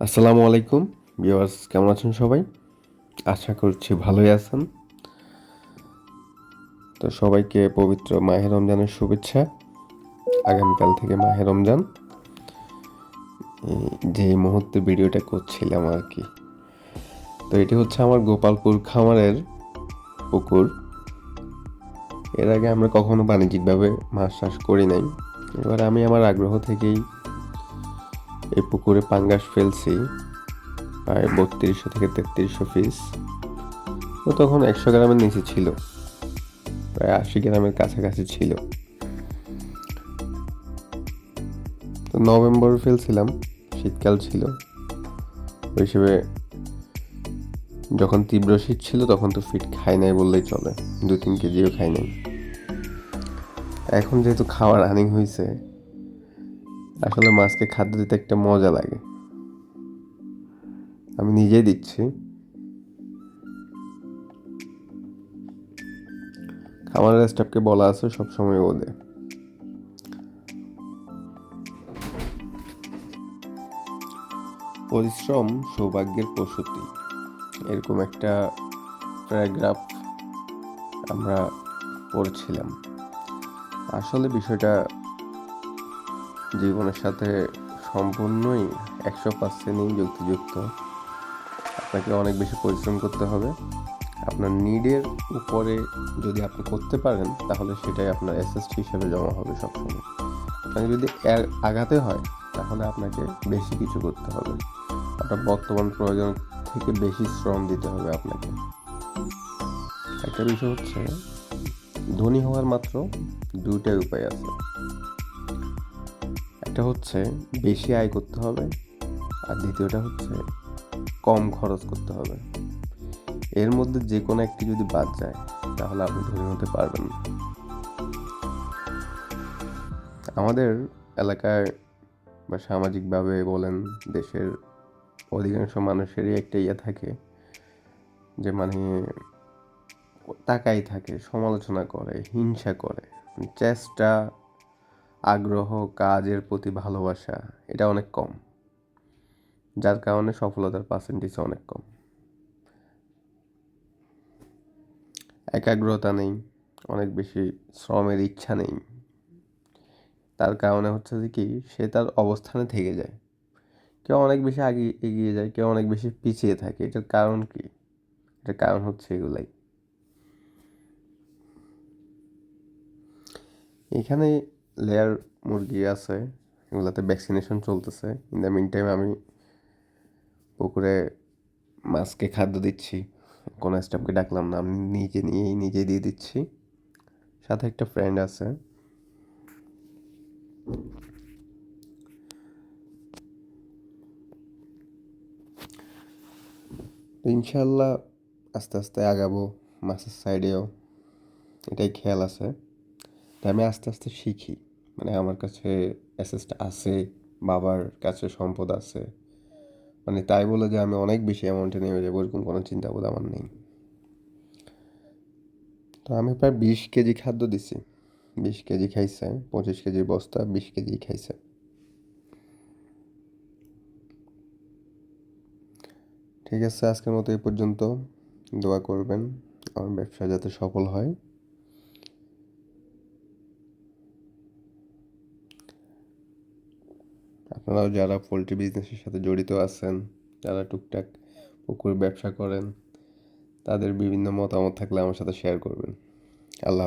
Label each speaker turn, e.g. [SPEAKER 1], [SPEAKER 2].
[SPEAKER 1] আসসালামু আলাইকুম। ভিউয়ার্স, কেমন আছেন সবাই? আশা করছি ভালোই আছেন। তো সবাইকে পবিত্র মাহে রমজানের শুভেচ্ছা। আগামীকাল থেকে মাহে রমজান। যে মুহূর্তে ভিডিওটা করছিলাম আর কি। তো এটি হচ্ছে আমার গোপালপুর খামারের পুকুর। এর আগে আমরা কখনো বাণিজ্যিকভাবে মাছ চাষ করি নাই। এবার আমি আমার আগ্রহ থেকেই এই পুকুরে পাঙ্গাস ফেলছি, প্রায় বত্রিশশো থেকে তেত্রিশশো পিস তো তখন একশো গ্রামের নিচে ছিল, প্রায় আশি গ্রামের কাছাকাছি ছিল। তো নভেম্বর ফেলছিলাম, শীতকাল ছিল। ওই হিসেবে যখন তীব্র শীত ছিল, তখন তো ফিট খাই নাই বললেই চলে। দু তিন কেজিও খাই নাই। এখন যেহেতু খাওয়ার রানিং হয়েছে আসলে মাছকে খাদ্য দিতে একটা মজা লাগে। আমি নিজেই দিচ্ছি। খামারের স্টাফকে বলা আছে সবসময় ও পরিশ্রম সৌভাগ্যের প্রসূতি। এরকম একটা প্যারাগ্রাফ আমরা পড়ছিলাম। আসলে বিষয়টা জীবনের সাথে সম্পূর্ণই একশো পার্সেন্টই যুক্তিযুক্ত। আপনাকে অনেক বেশি পরিশ্রম করতে হবে। আপনার নিডের উপরে যদি আপনি করতে পারেন, তাহলে সেটাই আপনার এসএসটি হিসেবে জমা হবে সবসময়। আপনাকে যদি আগাতে হয়, তাহলে আপনাকে বেশি কিছু করতে হবে। আপনার বর্তমান প্রয়োজন থেকে বেশি শ্রম দিতে হবে আপনাকে। একটা বিষয় হচ্ছে, ধনী হওয়ার মাত্র দুইটাই উপায় আছে। একটা হচ্ছে বেশি আয় করতে হবে আর দ্বিতীয়টা হচ্ছে কম খরচ করতে হবে। এর মধ্যে যে কোনো একটি যদি বাদ যায়, তাহলে আপনি ধনী হতে পারবেন না। আমাদের এলাকায় বা সামাজিকভাবে বলেন দেশের অধিকাংশ মানুষেরই একটা ইয়ে থাকে যে মানে তাকাই থাকে, সমালোচনা করে, হিংসা করে। চেষ্টা আগ্রহ, কাজের প্রতি ভালোবাসা, এটা অনেক কম। যার কারণে সফলতার পার্সেন্টেজ অনেক কম। একাগ্রতা নেই, অনেক বেশি শ্রমের ইচ্ছা নেই। তার কারণে হচ্ছে যে কি, সে তার অবস্থানে থেকে যায়। কেউ অনেক বেশি আগে, এগিয়ে যায়, কেউ অনেক বেশি পিছিয়ে থাকে। এটার কারণ কি? এটার কারণ হচ্ছে এগুলাই। এখানে লেয়ার মুরগি আছে, এগুলাতে ভ্যাকসিনেশন চলতেছে। ইন দ্য মিন টাইম আমি পুকুরে মাছকে খাদ্য দিচ্ছি। কোনো স্টাফকে ডাকলাম না, আমি নিজে নিয়েই নিজে দিয়ে দিচ্ছি। সাথে একটা ফ্রেন্ড আছে। ইনশাল্লাহ আস্তে আস্তে আগাবো মাছের সাইডেও এটাই খেয়াল আছে। আমি আস্তে আস্তে শিখি। মানে আমার কাছে অ্যাসেসটা আছে, বাবার কাছে সম্পদ আছে। মানে তাই বলে যে আমি অনেক বেশি অ্যামাউন্টে নেমে যাব এরকম কোনো চিন্তাবোধ আমার নেই। তো আমি প্রায় বিশ কেজি খাদ্য দিছি। বিশ কেজি খাইছে, পঁচিশ কেজির বস্তা, বিশ কেজি খাইছে। ঠিক আছে, আজকের মতো এই পর্যন্ত। দোয়া করবেন, আমার ব্যবসা যাতে সফল হয়। আপনারাও যারা পোলট্রি বিজনেসের সাথে জড়িত আছেন, যারা টুকটাক পুকুর ব্যবসা করেন, তাদের বিভিন্ন মতামত থাকলে আমার সাথে শেয়ার করবেন আল্লাহ।